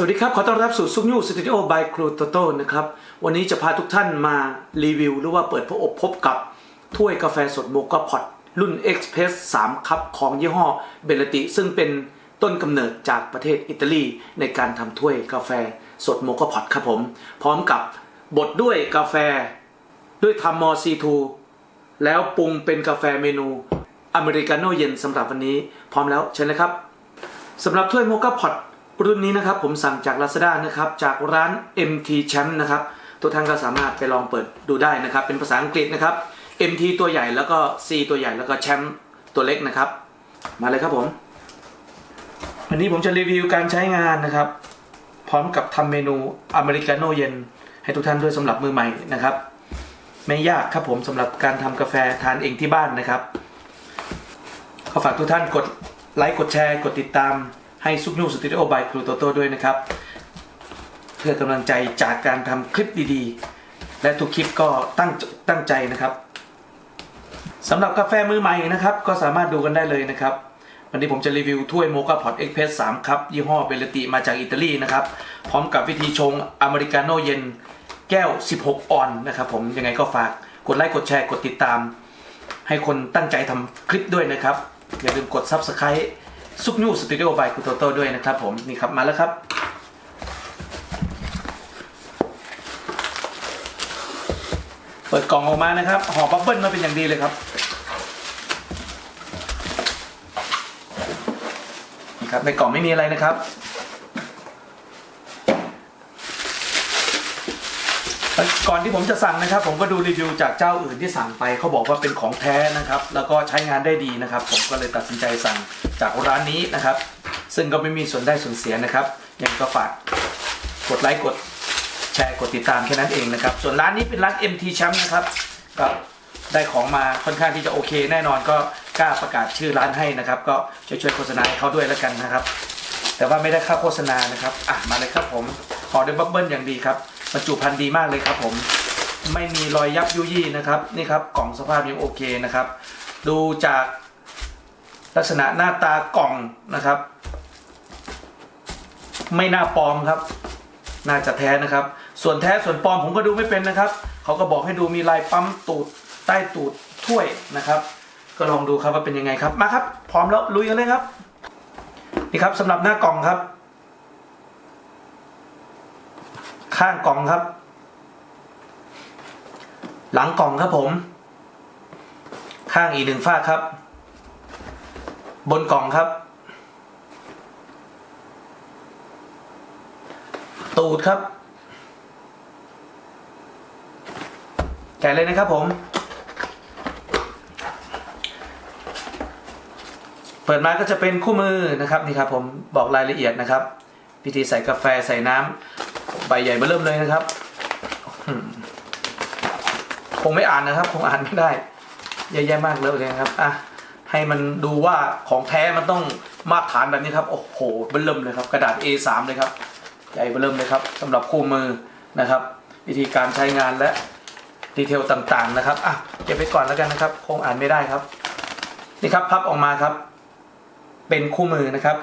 สวัสดีครับ ขอต้อนรับสู่ซุกยูสตูดิโอบายครูโตโต้นะครับ วันนี้จะพาทุกท่านมารีวิว หรือว่าเปิดพบพบกับ ถ้วยกาแฟสดโมกาพอตรุ่น Express 3 คัพของยี่ห้อเบลติ ซึ่งเป็นต้นกำเนิดจากประเทศอิตาลี ในการทำถ้วยกาแฟสดโมกาพอตครับผม พร้อมกับบดด้วยกาแฟด้วยทำมอซีทูแล้วปรุงเป็นกาแฟเมนูอเมริกาโน่เย็นสำหรับวันนี้ พร้อมแล้วเชิญเลยครับสำหรับถ้วยโมกาพอต รุ่นนี้นะครับผมสั่งจาก Lazada นะครับจากร้าน MT Champ นะครับทุกท่านก็สามารถไปลองเปิดดูได้นะครับ เป็นภาษาอังกฤษนะครับ MT ตัวใหญ่แล้วก็ C ตัวใหญ่แล้วก็แชมป์ตัวเล็กนะครับ มาเลยครับผม วันนี้ผมจะรีวิวการใช้งานนะครับ พร้อมกับทำเมนูอเมริกาโน่เย็น ให้ทุกท่านด้วยสำหรับมือใหม่นะครับ ไม่ยากครับผมสำหรับการทำกาแฟทานเองที่บ้านนะครับ ขอฝากทุกท่านกดไลค์กดแชร์ กดติดตาม ให้ซุปนูสตูดิโอบายครูโตโต้ด้วยนะครับ เพื่อกำลังใจจากการทำคลิปดีๆ และทุกคลิปก็ตั้งตั้งใจนะครับสำหรับกาแฟมือใหม่นะครับ ก็สามารถดูกันได้เลยนะครับ วันนี้ผมจะรีวิวถ้วยโมกาพอตเอ็กเพรส3ครับ ยี่ห้อเบลติมาจากอิตาลีนะครับ พร้อมกับวิธีชงอเมริกาโน่เย็นแก้ว 16 ออนนะครับผมยังไงก็ฝากกดไลค์กดแชร์กดติดตาม ให้คนตั้งใจทำคลิปด้วยนะครับ อย่าลืมกด Subscribe ซุกนูสตูดิโอบายคุโตโต้ด้วยนะครับผม นี่ครับ มาแล้วครับ เปิดกล่องออกมานะครับห่อบับเบิ้ลมาเป็นอย่างดีเลยครับนี่ครับในกล่องไม่มีอะไรนะครับ ก่อนที่ผมจะสั่งนะครับ ผมก็ดูรีวิวจากเจ้าอื่นที่สั่งไปเขาบอกว่าเป็นของแท้นะครับ แล้วก็ใช้งานได้ดีนะครับ ผมก็เลยตัดสินใจสั่งจากร้านนี้นะครับ ซึ่งก็ไม่มีส่วนได้ส่วนเสียนะครับ ยังก็ฝากกดไลค์กดแชร์กดติดตามแค่นั้นเองนะครับ ส่วนร้านนี้เป็นร้าน MT Champ นะครับก็ได้ของมาค่อนข้างที่จะโอเค แน่นอนก็กล้าประกาศชื่อร้านให้นะครับ ก็ช่วยๆโฆษณาให้เขาด้วยแล้วกันนะครับ แต่ว่าไม่ได้ค่าโฆษณานะครับอะมาเลยครับผมขอด้วยบับเบิ้ลอย่างดีครับ บรรจุภัณฑ์ดีมากเลยครับผมไม่มีรอยยับยุยี่นะครับนี่ครับกล่องสภาพยังโอเคนะครับ ดูจากลักษณะหน้าตากล่องนะครับ ไม่น่าปลอมครับ น่าจะแท้นะครับ ส่วนแท้ส่วนปลอมผมก็ดูไม่เป็นนะครับเขาก็บอกให้ดูมีลายปั๊มตูดใต้ตูดถ้วยนะครับ ก็ลองดูครับว่าเป็นยังไงครับมาครับ พร้อมแล้วลุยกันเลยครับนี่ครับสำหรับหน้ากล่องครับ ข้างกล่องครับ หลังกล่องครับผม ข้างอีกหนึ่งฝ้าครับ บนกล่องครับ ตูดครับแกะเลยนะครับผม เปิดมาก็จะเป็นคู่มือนะครับนี่ครับผมบอกรายละเอียดนะครับ วิธีใส่กาแฟใส่น้ำ ใบใหญ่มาเริ่มเลยนะครับ คงไม่อ่านนะครับ คงอ่านไม่ได้เยอะแยะมากเลยนะครับอะให้มันดูว่าของแท้มันต้องมาตรฐานแบบนี้ครับโอ้โหเบิ่มเลยครับ กระดาษ A3 เลยครับ ใหญ่เบิ่มเลยครับสำหรับคู่มือนะครับ วิธีการใช้งานและดีเทลต่างๆนะครับอะเก็บไปก่อนแล้วกันนะครับ คงอ่านไม่ได้ครับ นี่ครับพับออกมาครับ เป็นคู่มือนะครับ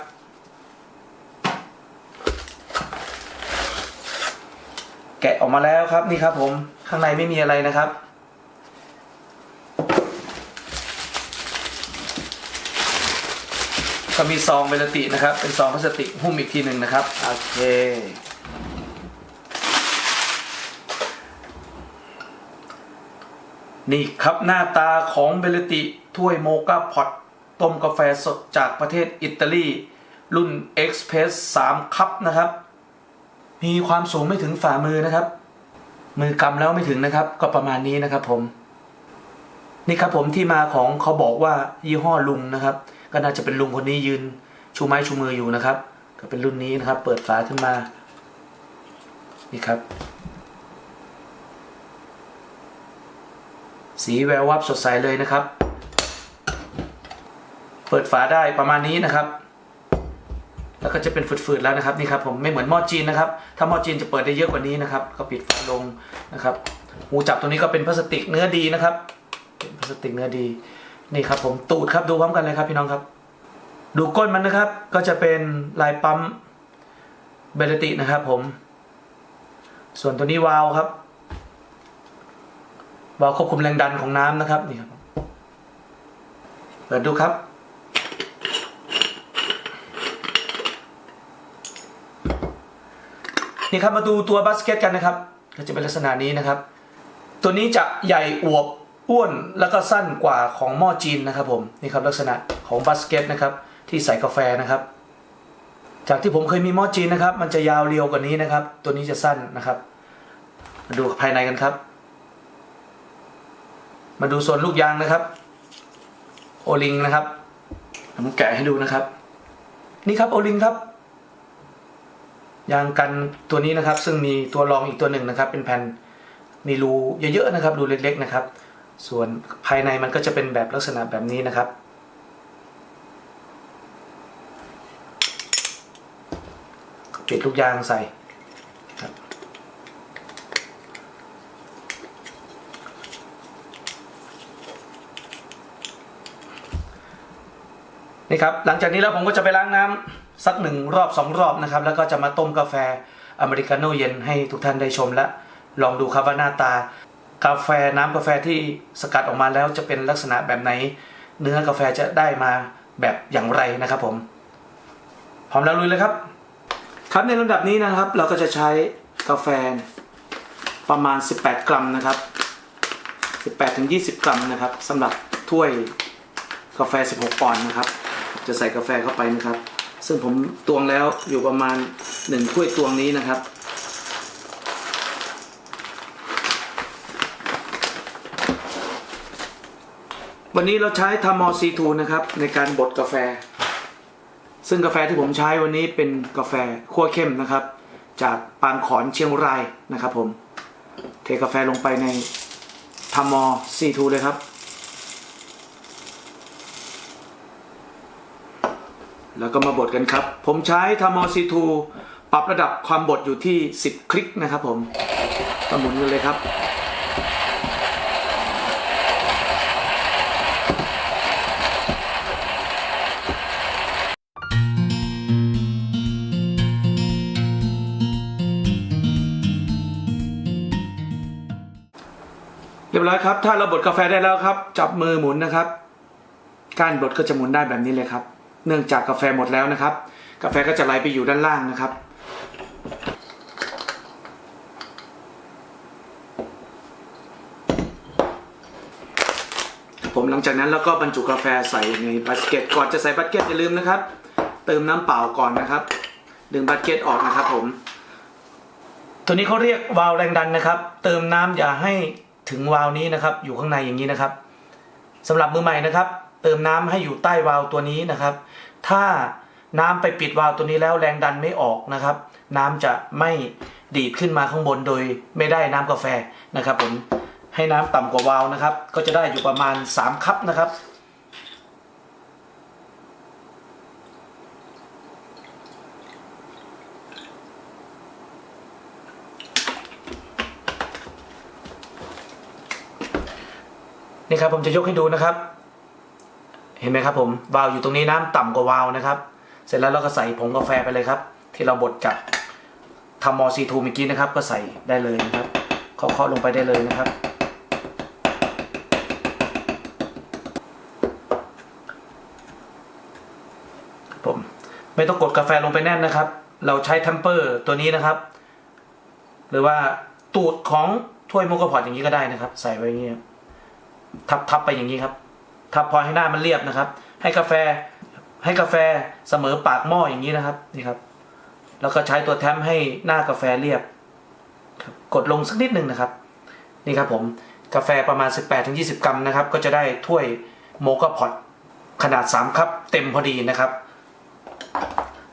แกะออกมาแล้วครับนี่ครับ ผมข้างในไม่มีอะไรนะครับ ก็มีซองเบลตินะครับ เป็นซองพลาสติกหุ้มอีกทีหนึ่งนะครับโอเคนี่ครับหน้าตาของเบลติถ้วยโมกาพอตต้มกาแฟสดจากประเทศอิตาลี รุ่น Express 3 คัพนะครับ มีความสูงไม่ถึงฝ่ามือนะครับ มือกำแล้วไม่ถึงนะครับ ก็ประมาณนี้นะครับ ผม นี่ครับผมที่มาของเขาบอกว่ายี่ห้อลุงนะครับ ก็น่าจะเป็นลุงคนนี้ยืน ชูไม้ชูมืออยู่นะครับ ก็เป็นรุ่นนี้นะครับ เปิดฝาขึ้นมา นี่ครับ สีแวววับสดใสเลยนะครับ เปิดฝาได้ประมาณนี้นะครับ แล้วก็จะเป็นฝืดๆแล้วนะครับนี่ครับผมไม่เหมือนหม้อจีนนะครับ ถ้าหม้อจีนจะเปิดได้เยอะกว่านี้นะครับ ก็ปิดฝาลงนะครับหูจับตรงนี้ก็เป็นพลาสติกเนื้อดีนะครับเป็นพลาสติกเนื้อดีนี่ครับผมตูดครับดูพร้อมกันเลยครับพี่น้องครับ ดูก้นมันนะครับ ก็จะเป็นลายปั๊มเบลตินะครับ ผม ส่วนตัวนี้วาล์วครับวาล์วควบคุมแรงดันของน้ำนะครับนี่ครับเปิดดูครับ นี่ครับมาดูตัวบาสเกตกันนะครับ ก็จะเป็นลักษณะนี้นะครับ ตัวนี้จะใหญ่อวบอ้วนแล้วก็สั้นกว่าของหม้อจีนนะครับผมนี่ครับลักษณะของบาสเกตนะครับที่ใส่กาแฟนะครับ จากที่ผมเคยมีหม้อจีนนะครับ มันจะยาวเรียวกว่านี้นะครับ ตัวนี้จะสั้นนะครับมาดูภายในกันครับ มาดูส่วนลูกยางนะครับ โอลิงนะครับผมแกะให้ดูนะครับ นี่ครับโอลิงครับ ยางกันตัวนี้นะครับ ซึ่งมีตัวรองอีกตัวหนึ่งนะครับ เป็นแผ่นมีรูเยอะๆนะครับรูเล็กๆนะครับ ส่วนภายในมันก็จะเป็นแบบลักษณะแบบนี้นะครับ ปิดลูกยางใส่นี่ครับหลังจากนี้แล้วผมก็จะไปล้างน้ำ สักหนึ่งรอบสองรอบนะครับ แล้วก็จะมาต้มกาแฟอเมริกาโน่เย็นให้ทุกท่านได้ชมและลองดูครับว่าหน้าตากาแฟน้ำกาแฟที่สกัดออกมาแล้วจะเป็นลักษณะแบบไหน เนื้อกาแฟจะได้มาแบบอย่างไรนะครับผม พร้อมแล้วลุยเลยครับ ครับในลำดับนี้นะครับ เราก็จะใช้กาแฟประมาณ 18 กรัมนะครับ 18ถึง20 กรัมนะครับสำหรับถ้วยกาแฟ 16 ปอนด์นะครับ จะใส่กาแฟเข้าไปนะครับ ซึ่งผมตวงแล้วอยู่ประมาณ1ถ้วยตวงนี้นะครับ วันนี้เราใช้ทามอซีทูนะครับ ในการบดกาแฟ ซึ่งกาแฟที่ผมใช้วันนี้เป็นกาแฟคั่วเข้มนะครับ จากปางขอนเชียงรายนะครับผม เทกาแฟลงไปในทามอซีทูเลยครับ แล้วก็มาบดกันครับ ผมใช้ทามอซีทูปรับระดับความบดอยู่ที่ 10 คลิกนะครับผมก็หมุนกันเลยครับ เรียบร้อยครับ ถ้าเราบดกาแฟได้แล้วครับ จับมือหมุนนะครับ การบดก็จะหมุนได้แบบนี้เลยครับ เนื่องจากกาแฟหมดแล้วนะครับ กาแฟก็จะไหลไปอยู่ด้านล่างนะครับ ผมหลังจากนั้นเราก็บรรจุกาแฟใส่ในบาสเกตก่อนจะใส่บาสเกตอย่าลืมนะครับ เติมน้ำเปล่าก่อนนะครับ ดึงบาสเกตออกนะครับผมตัวนี้เขาเรียกวาล์วแรงดันนะครับ เติมน้ำอย่าให้ถึงวาล์วนี้นะครับ อยู่ข้างในอย่างนี้นะครับสำหรับมือใหม่นะครับ เติมน้ำให้อยู่ใต้วาล์วตัวนี้นะครับ ถ้าน้ำไปปิดวาล์วตัวนี้แล้วแรงดันไม่ออกนะครับ น้ำจะไม่ดีดขึ้นมาข้างบนโดยไม่ได้น้ำกาแฟนะครับผมให้น้ำต่ำกว่าวาล์วนะครับ ก็จะได้อยู่ประมาณ 3 คัพนะครับนี่ครับผมจะยกให้ดูนะครับ ห็นไหมครับผมวาล์วอยู่ตรงนี้น้ำต่ำกว่าวาล์วนะครับ เสร็จแล้วเราก็ใส่ผงกาแฟไปเลยครับ ที่เราบดจากทำมอซีทูเมื่อกี้นะครับ ก็ใส่ได้เลยนะครับเคาะๆลงไปได้เลยนะครับ ผมไม่ต้องกดกาแฟลงไปแน่นนะครับ เราใช้ทัมเปอร์ตัวนี้นะครับ หรือว่าตูดของถ้วยโมกพอตอย่างนี้ก็ได้นะครับ ใส่ไว้อย่างนี้ทับทับไปอย่างนี้ครับ ทับพอให้หน้ามันเรียบนะครับ ให้กาแฟให้กาแฟเสมอปากหม้ออย่างนี้นะครับนี่ครับ แล้วก็ใช้ตัวแทมให้หน้ากาแฟเรียบ กดลงสักนิดหนึ่งนะครับ นี่ครับผมกาแฟประมาณ 18-20 กรัมนะครับ ก็จะได้ถ้วยโมกาพอตขนาด 3คัพเต็มพอดีนะครับ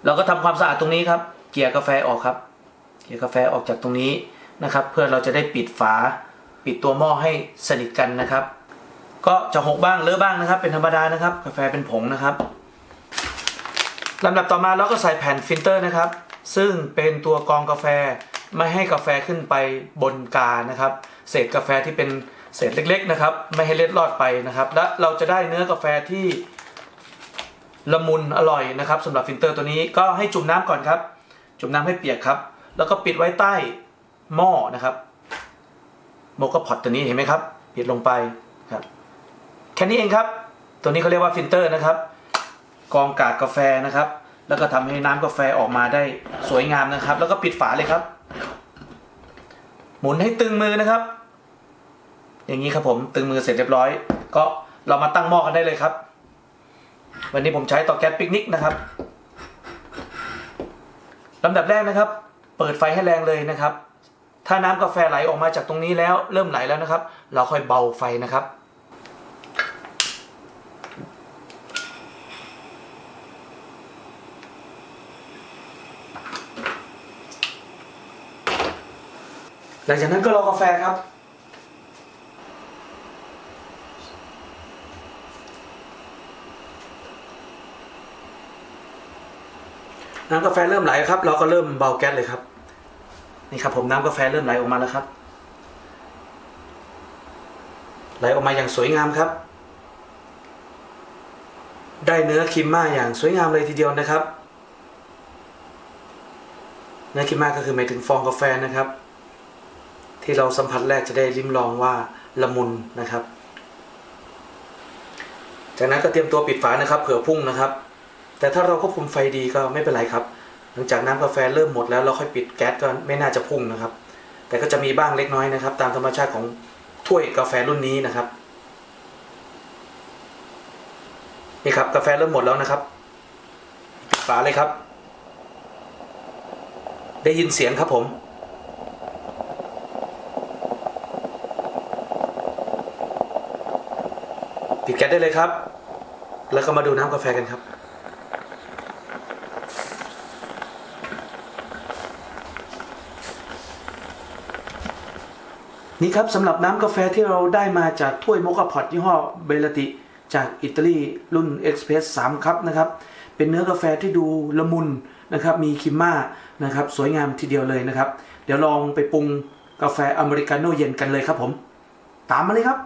เราก็ทำความสะอาดตรงนี้ครับ เกี่ยกาแฟออกครับ เกี่ยกาแฟออกจากตรงนี้นะครับ เพื่อเราจะได้ปิดฝา ปิดตัวหม้อให้สนิทกันนะครับ ก็จะหกบ้างเลอะบ้างนะครับ เป็นธรรมดานะครับ กาแฟเป็นผงนะครับลำดับต่อมาเราก็ใส่แผ่นฟิลเตอร์นะครับ ซึ่งเป็นตัวกรองกาแฟไม่ให้กาแฟขึ้นไปบนกานะครับ เศษกาแฟที่เป็นเศษเล็ก ๆ นะครับ ไม่ให้เล็ดลอดไปนะครับ และเราจะได้เนื้อกาแฟที่ละมุนอร่อยนะครับสำหรับฟิลเตอร์ตัวนี้ก็ให้จุ่มน้ำก่อนครับ จุ่มน้ำให้เปียกครับ แล้วก็ปิดไว้ใต้หม้อนะครับโมกพอตตัวนี้เห็นไหมครับปิดลงไปครับ ค่นี้เองครับ ตัวนี้เขาเรียกว่าฟิลเตอร์นะครับกองกากกาแฟนะครับ แล้วก็ทำให้น้ำกาแฟออกมาได้สวยงามนะครับ แล้วก็ปิดฝาเลยครับ หมุนให้ตึงมือนะครับ อย่างนี้ครับผมตึงมือเสร็จเรียบร้อย ก็เรามาตั้งหม้อกันได้เลยครับ วันนี้ผมใช้เตาแก๊สปิกนิกนะครับลำดับแรกนะครับ เปิดไฟให้แรงเลยนะครับ ถ้าน้ำกาแฟไหลออกมาจากตรงนี้แล้วเริ่มไหลแล้วนะครับ เราค่อยเบาไฟนะครับ หลังจากนั้นก็รอกาแฟครับ น้ำกาแฟเริ่มไหลครับ เราก็เริ่มเบาแก๊สเลยครับ นี่ครับผมน้ำกาแฟเริ่มไหลออกมาแล้วครับ ไหลออกมาอย่างสวยงามครับ ได้เนื้อครีมมาอย่างสวยงามเลยทีเดียวนะครับเนื้อครีมมาก็คือหมายถึงฟองกาแฟนะครับ ที่เราสัมผัสแรกจะได้ลิ้มลองว่าละมุนนะครับ จากนั้นก็เตรียมตัวปิดฝานะครับ เผื่อพุ่งนะครับ แต่ถ้าเราควบคุมไฟดีก็ไม่เป็นไรครับ หลังจากน้ำกาแฟเริ่มหมดแล้วเราค่อยปิดแก๊สก็ไม่น่าจะพุ่งนะครับ แต่ก็จะมีบ้างเล็กน้อยนะครับ ตามธรรมชาติของถ้วยกาแฟรุ่นนี้นะครับนี่ครับกาแฟเริ่มหมดแล้วนะครับปิดฝาเลยครับ ได้ยินเสียงครับผม ปิดแก๊สได้เลยครับ แล้วก็มาดูน้ำกาแฟกันครับ นี่ครับสำหรับน้ำกาแฟที่เราได้มาจากถ้วยโมกาพอตยี่ห้อเบลติ จากอิตาลีรุ่น Express 3ครับนะครับ เป็นเนื้อกาแฟที่ดูละมุนนะครับ มีคิมม่านะครับ สวยงามทีเดียวเลยนะครับ เดี๋ยวลองไปปรุงกาแฟอเมริกาโน่เย็นกันเลยครับผม ตามมาเลยครับ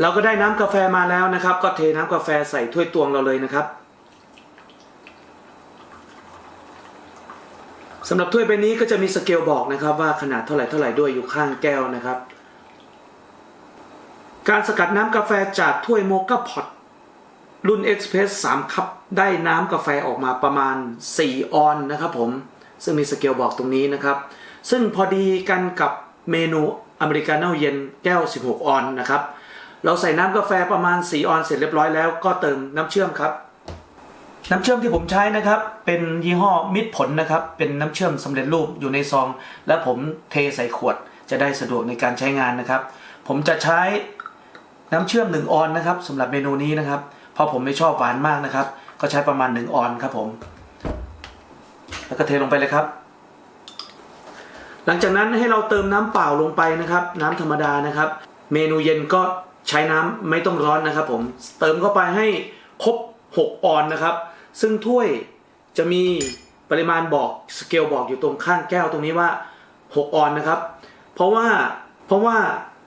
เราก็ได้น้ำกาแฟมาแล้วนะครับ ก็เทน้ำกาแฟใส่ถ้วยตวงเราเลยนะครับสำหรับถ้วยใบนี้ก็จะมีสเกลบอกนะครับ ว่าขนาดเท่าไหร่เท่าไหร่ด้วยอยู่ข้างแก้วนะครับ การสกัดน้ำกาแฟจากถ้วยโมกาพอตรุ่น Express 3คัพได้น้ำกาแฟออกมาประมาณ 4 ออนนะครับผม ซึ่งมีสเกลบอกตรงนี้นะครับ ซึ่งพอดีกันกับเมนูอเมริกาโน่เย็นแก้ว 16 ออนนะครับ เราใส่น้ำกาแฟประมาณ 4 ออนเสร็จเรียบร้อยแล้วก็เติมน้ำเชื่อมครับ น้ำเชื่อมที่ผมใช้นะครับ เป็นยี่ห้อมิตรผลนะครับ เป็นน้ำเชื่อมสำเร็จรูปอยู่ในซอง และผมเทใส่ขวดจะได้สะดวกในการใช้งานนะครับ ผมจะใช้น้ำเชื่อม 1 ออนนะครับสำหรับเมนูนี้นะครับ เพราะผมไม่ชอบหวานมากนะครับ ก็ใช้ประมาณ 1 ออนครับผม แล้วก็เทลงไปเลยครับ หลังจากนั้นให้เราเติมน้ำเปล่าลงไปนะครับ น้ำธรรมดานะครับ เมนูเย็นก็ ใช้น้ำไม่ต้องร้อนนะครับผมเติมเข้าไปให้ครบ 6 ออนนะครับ ซึ่งถ้วยจะมีปริมาณบอกสเกลบอกอยู่ตรงข้างแก้วตรงนี้ว่า 6 ออนนะครับ เพราะว่าเพราะว่า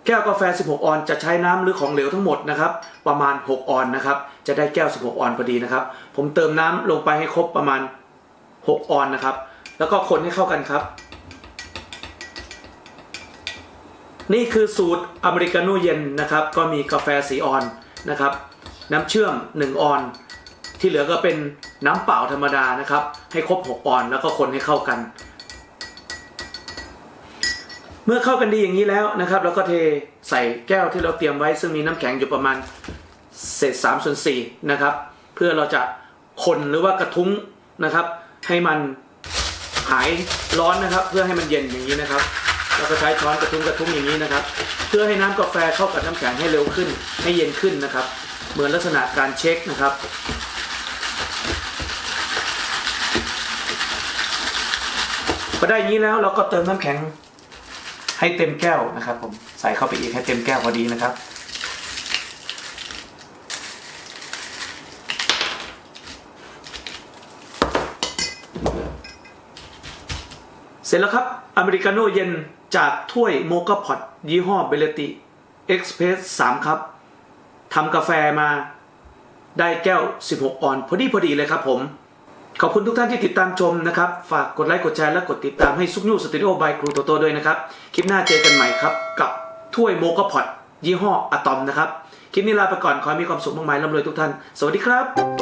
แก้วกาแฟ 16 ออนจะใช้น้ำหรือของเหลวทั้งหมดนะครับประมาณ 6 ออนนะครับ จะได้แก้ว 16 ออนพอดีนะครับ ผมเติมน้ำลงไปให้ครบประมาณ 6 ออนนะครับ แล้วก็คนให้เข้ากันครับ นี่คือสูตรอเมริกาโน่เย็นนะครับ ก็มีกาแฟสีออนนะครับ น้ำเชื่อม 1 ออน ที่เหลือก็เป็นน้ำเปล่าธรรมดานะครับ ให้ครบ 6 ออนแล้วก็คนให้เข้ากัน เมื่อเข้ากันดีอย่างนี้แล้วนะครับ แล้วก็เทใส่แก้วที่เราเตรียมไว้ ซึ่งมีน้ำแข็งอยู่ประมาณเศษ3ส่วน4นะครับ เพื่อเราจะคนหรือว่ากระทุ้งนะครับ ให้มันหายร้อนนะครับ เพื่อให้มันเย็นอย่างนี้นะครับ แล้วก็ใช้ช้อนกระทุ้งกระทุ้งอย่างนี้นะครับ เพื่อให้น้ำกาแฟเข้ากับน้ำแข็งให้เร็วขึ้น ให้เย็นขึ้นนะครับ เหมือนลักษณะการเช็คนะครับพอได้อย่างนี้แล้วเราก็เติมน้ำแข็งให้เต็มแก้วนะครับ ผมใส่เข้าไปอีกให้เต็มแก้วพอดีนะครับเสร็จแล้วครับ อเมริกาโน่เย็นจากถ้วยโมกาพอตยี่ห้อเบลติเอ็กซ์เพรส3ครับทำกาแฟมาได้แก้ว 16 ออน พอดีพอดีเลยครับผม ขอบคุณทุกท่านที่ติดตามชมนะครับ ฝากกดไลค์กดแชร์และกดติดตามให้ซุกยูสตูดิโอบายครูโตโตด้วยนะครับ คลิปหน้าเจอกันใหม่ครับ กับถ้วยโมกพอตยี่ห้ออะตอมนะครับ คลิปนี้ลาไปก่อน ขอให้มีความสุขมากมายร่ำรวยทุกท่าน สวัสดีครับ